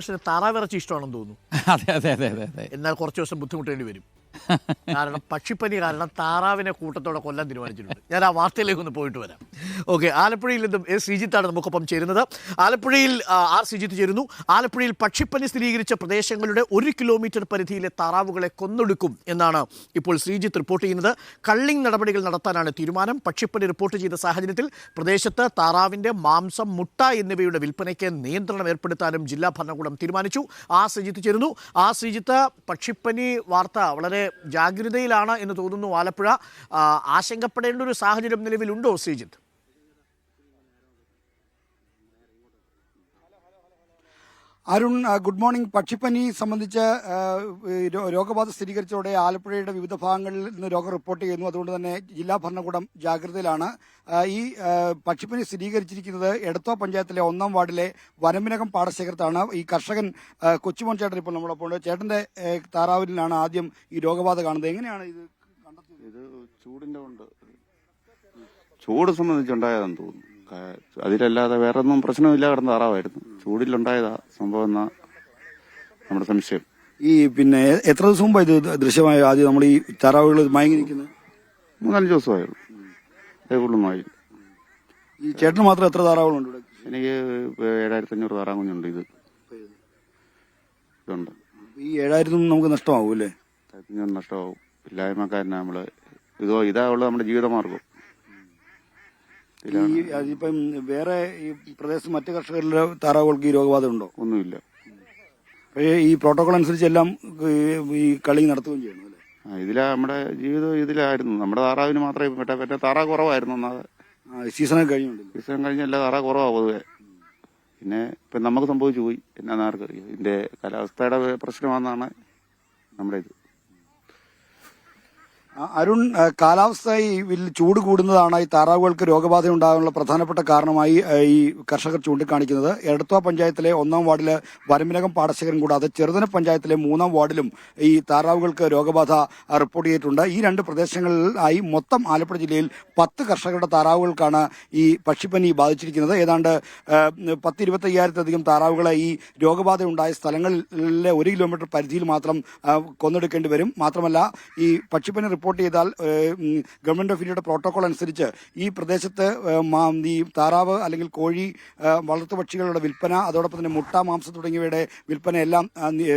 പക്ഷേ താറാവിറച്ചി ഇഷ്ടമാണെന്ന് തോന്നുന്നു. അതെ അതെ അതെ അതെ അതെ. എന്നാൽ കുറച്ച് ദിവസം ബുദ്ധിമുട്ടേണ്ടി വരും. കാരണം പക്ഷിപ്പനി കാരണം താറാവിനെ കൂട്ടത്തോടെ കൊല്ലാൻ തീരുമാനിച്ചിട്ടുണ്ട്. ഞാൻ ആ വാർത്തയിലേക്ക് ഒന്ന് പോയിട്ട് വരാം. ഓക്കെ ആലപ്പുഴയിൽ നിന്നും എസ് ശ്രീജിത്താണ് നമുക്കൊപ്പം ചേരുന്നത്. ആലപ്പുഴയിൽ ആർ ശ്രീജിത്ത് ചേരുന്നു. ആലപ്പുഴയിൽ പക്ഷിപ്പനി സ്ഥിരീകരിച്ച പ്രദേശങ്ങളുടെ ഒരു കിലോമീറ്റർ പരിധിയിലെ താറാവുകളെ കൊന്നൊടുക്കും എന്നാണ് ഇപ്പോൾ ശ്രീജിത്ത് റിപ്പോർട്ട് ചെയ്യുന്നത്. കള്ളിങ് നടപടികൾ നടത്താനാണ് തീരുമാനം. പക്ഷിപ്പനി റിപ്പോർട്ട് ചെയ്ത സാഹചര്യത്തിൽ പ്രദേശത്ത് താറാവിന്റെ മാംസം മുട്ട എന്നിവയുടെ വിൽപ്പനയ്ക്ക് നിയന്ത്രണം ഏർപ്പെടുത്താനും ജില്ലാ ഭരണകൂടം തീരുമാനിച്ചു. ആ ശ്രീജിത്ത് ചേരുന്നു. ആ ശ്രീജിത്ത് പക്ഷിപ്പനി വാർത്ത വളരെ ജാഗ്രതയിലാണ് എന്ന് തോന്നുന്നു ആലപ്പുഴ. ആശങ്കപ്പെടേണ്ട ഒരു സാഹചര്യം നിലവിലുണ്ടോ ശ്രീജിത്ത്? Arun good morning. പക്ഷിപ്പനി സംബന്ധിച്ച് രോഗബാധ സ്ഥിരീകരിച്ചതോടെ ആലപ്പുഴയുടെ വിവിധ ഭാഗങ്ങളിൽ നിന്ന് രോഗം റിപ്പോർട്ട് ചെയ്യുന്നു. അതുകൊണ്ട് തന്നെ ജില്ലാ ഭരണകൂടം ജാഗ്രതയിലാണ്. ഈ പക്ഷിപ്പനി സ്ഥിരീകരിച്ചിരിക്കുന്നത് എടത്തോ പഞ്ചായത്തിലെ ഒന്നാം വാർഡിലെ വനമിനകം പാടശേഖരത്താണ്. ഈ കർഷകൻ കൊച്ചുമോൻ ചേട്ടൻ ഇപ്പോൾ നമ്മളൊപ്പം ഉണ്ട് ചേട്ടന്റെ താറാവിലാണ് ആദ്യം ഈ രോഗബാധ കാണുന്നത്. എങ്ങനെയാണ് ഇത് ഇത് ചൂടിന്റെ കൊണ്ട് ചൂട് സംബന്ധിച്ചുണ്ടായതെന്ന് തോന്നുന്നു. അതിലല്ലാതെ വേറെ ഒന്നും പ്രശ്നമില്ല കിടന്ന താറാവായിരുന്നു. ചൂടിലുണ്ടായതാ സംഭവം എന്നാ നമ്മുടെ സംശയം. ഈ പിന്നെ എത്ര ദിവസം മുമ്പ് ഇത് ദൃശ്യമായ ആദ്യം നമ്മൾ ഈ താറാവുകൾ മയങ്ങി നിൽക്കുന്നത് മൂന്നാൽ ദിവസമായിരുന്നു അതേക്കുള്ളൊന്നുമായി ഈ ചേട്ടന് മാത്രം എത്ര താറാവുകളുണ്ട് ഇവിടെ? എനിക്ക് ഏഴായിരത്തി അഞ്ഞൂറ് താറാവുണ്ട് ഇത്. ഇതുണ്ട്. ഈ ഏഴായിരത്തും നമുക്ക് നഷ്ടമാവും അല്ലേ? നഷ്ടമാവും. ഇല്ലായ്മക്കാരനെ നമ്മൾ. ഇതോ ഇതാ ഉള്ളത് നമ്മുടെ ജീവിതമാർഗം. ഈ അതിപ്പം വേറെ ഈ പ്രദേശത്ത് മറ്റു കർഷകരിലെ താറാവുകൾക്ക് ഈ രോഗബാധ ഉണ്ടോ? ഒന്നുമില്ല. പക്ഷേ ഈ പ്രോട്ടോകോൾ അനുസരിച്ച് എല്ലാം ഈ- കളി നടത്തുകയും ചെയ്യണം അല്ലേ? ആ, ഇതിലാ നമ്മുടെ ജീവിതം ഇതിലായിരുന്നു. നമ്മുടെ താറാവിന് മാത്രമേ പറ്റ പറ്റ താറാ കുറവായിരുന്നു ഒന്നാമത് ആ, സീസണൊക്കെ കഴിഞ്ഞുണ്ടല്ലോ സീസൺ കഴിഞ്ഞ എല്ലാ താറാ കുറവാ പൊതുവെ. പിന്നെ ഇപ്പൊ നമുക്ക് സംഭവിച്ചു പോയി. എന്നാന്ന് ആർക്കറിയാം? ഇതിന്റെ കാലാവസ്ഥയുടെ പ്രശ്നമാണെന്നാണ് നമ്മുടെ ഇത്. അരുൺ കാലാവസ്ഥയിൽ കാലാവസ്ഥ ഈ ചൂട് കൂടുന്നതാണ് ഈ താറാവുകൾക്ക് രോഗബാധ ഉണ്ടാകാനുള്ള പ്രധാനപ്പെട്ട കാരണമായി ഈ കർഷകർ ചൂണ്ടിക്കാണിക്കുന്നത്. എടത്വ പഞ്ചായത്തിലെ ഒന്നാം വാർഡിലെ വരമിനകം പാടശേഖരൻ കൂടാതെ ചെറുതന പഞ്ചായത്തിലെ മൂന്നാം വാർഡിലും ഈ താറാവുകൾക്ക് രോഗബാധ റിപ്പോർട്ട് ചെയ്തിട്ടുണ്ട്. ഈ രണ്ട് പ്രദേശങ്ങളിലായി മൊത്തം ആലപ്പുഴ ജില്ലയിൽ പത്ത് കർഷകരുടെ താറാവുകൾക്കാണ് ഈ പക്ഷിപ്പനി ബാധിച്ചിരിക്കുന്നത്. ഏതാണ്ട് പത്ത് ഇരുപത്തയ്യായിരത്തിലധികം താറാവുകളെ ഈ രോഗബാധ ഉണ്ടായ സ്ഥലങ്ങളിലെ ഒരു കിലോമീറ്റർ പരിധിയിൽ മാത്രം കൊന്നെടുക്കേണ്ടി വരും. മാത്രമല്ല ഈ പക്ഷിപ്പനി റിപ്പോർട്ട് ചെയ്താൽ ഏഹ്, ഗവൺമെന്റ് ഓഫ് ഇന്ത്യയുടെ പ്രോട്ടോകോൾ അനുസരിച്ച് ഈ പ്രദേശത്ത് ഈ താറാവ് അല്ലെങ്കിൽ കോഴി വളർത്തുപക്ഷികളുടെ വിൽപ്പന അതോടൊപ്പം തന്നെ മുട്ട മാംസം തുടങ്ങിയവയുടെ വിൽപ്പന എല്ലാം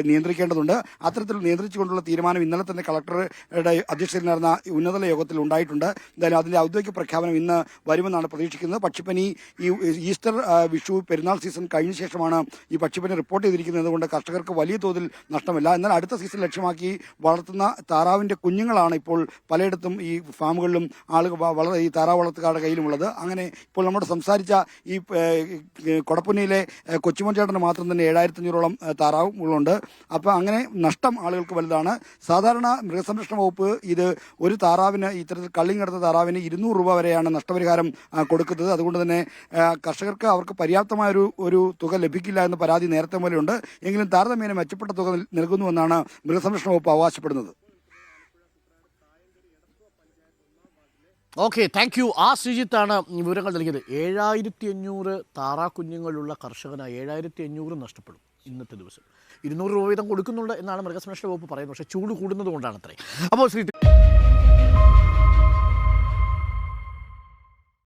നിയന്ത്രിക്കേണ്ടതുണ്ട്. അത്തരത്തിൽ നിയന്ത്രിച്ചുകൊണ്ടുള്ള തീരുമാനം ഇന്നലെ തന്നെ കളക്ടറുടെ അധ്യക്ഷതയിൽ നടന്ന ഉന്നതതല യോഗത്തിൽ ഉണ്ടായിട്ടുണ്ട്. എന്തായാലും അതിന്റെ ഔദ്യോഗിക പ്രഖ്യാപനം ഇന്ന് വരുമെന്നാണ് പ്രതീക്ഷിക്കുന്നത്. പക്ഷിപ്പനി ഈ ഈസ്റ്റർ വിഷു പെരുന്നാൾ സീസൺ കഴിഞ്ഞ ശേഷമാണ് ഈ പക്ഷിപ്പനി റിപ്പോർട്ട് ചെയ്തിരിക്കുന്നത്. കൊണ്ട് കർഷകർക്ക് വലിയ തോതിൽ നഷ്ടമില്ല. എന്നാൽ അടുത്ത സീസൺ ലക്ഷ്യമാക്കി വളർത്തുന്ന താറാവിന്റെ കുഞ്ഞുങ്ങളാണ് ഇപ്പോൾ പലയിടത്തും ഈ ഫാമുകളിലും ആളുകൾ വളരെ ഈ താറാവ് വളർത്തുകാരുടെ കയ്യിലുമുള്ളത്. അങ്ങനെ ഇപ്പോൾ നമ്മുടെ സംസാരിച്ച ഈ കൊടപ്പുന്നിയിലെ ഏഹ്, മാത്രം തന്നെ ഏഴായിരത്തി അഞ്ഞൂറോളം ഉള്ളുണ്ട് അപ്പോൾ അങ്ങനെ നഷ്ടം ആളുകൾക്ക് വലുതാണ്. സാധാരണ മൃഗസംരക്ഷണ വകുപ്പ് ഇത് ഒരു താറാവിന് ഇത്തരത്തിൽ കള്ളിങ് കിടത്ത താറാവിന് ഇരുന്നൂറ് രൂപ വരെയാണ് നഷ്ടപരിഹാരം കൊടുക്കുന്നത്. അതുകൊണ്ട് തന്നെ കർഷകർക്ക് അവർക്ക് പര്യാപ്തമായ ഒരു ഒരു തുക ലഭിക്കില്ല എന്ന പരാതി നേരത്തെ പോലെയുണ്ട്. എങ്കിലും താരതമ്യേന മെച്ചപ്പെട്ട തുക നൽ- നൽകുന്നുവെന്നാണ് മൃഗസംരക്ഷണ വകുപ്പ് അവകാശപ്പെടുന്നത്. ഓക്കെ താങ്ക് യു ആ ശ്രീജിത്താണ് വിവരങ്ങൾ നൽകിയത്. ഏഴായിരത്തി അഞ്ഞൂറ് താറാ കുഞ്ഞുങ്ങളുള്ള കർഷകന് ഏഴായിരത്തി അഞ്ഞൂറ് നഷ്ടപ്പെടും ഇന്നത്തെ ദിവസം. ഇരുന്നൂറ് രൂപ വീതം കൊടുക്കുന്നുണ്ട് എന്നാണ് മൃഗസംരക്ഷണ വകുപ്പ് പറയുന്നത്. പക്ഷേ ചൂട് കൂടുന്നത് കൊണ്ടാണ് അത്രേ അപ്പോൾ ശ്രീ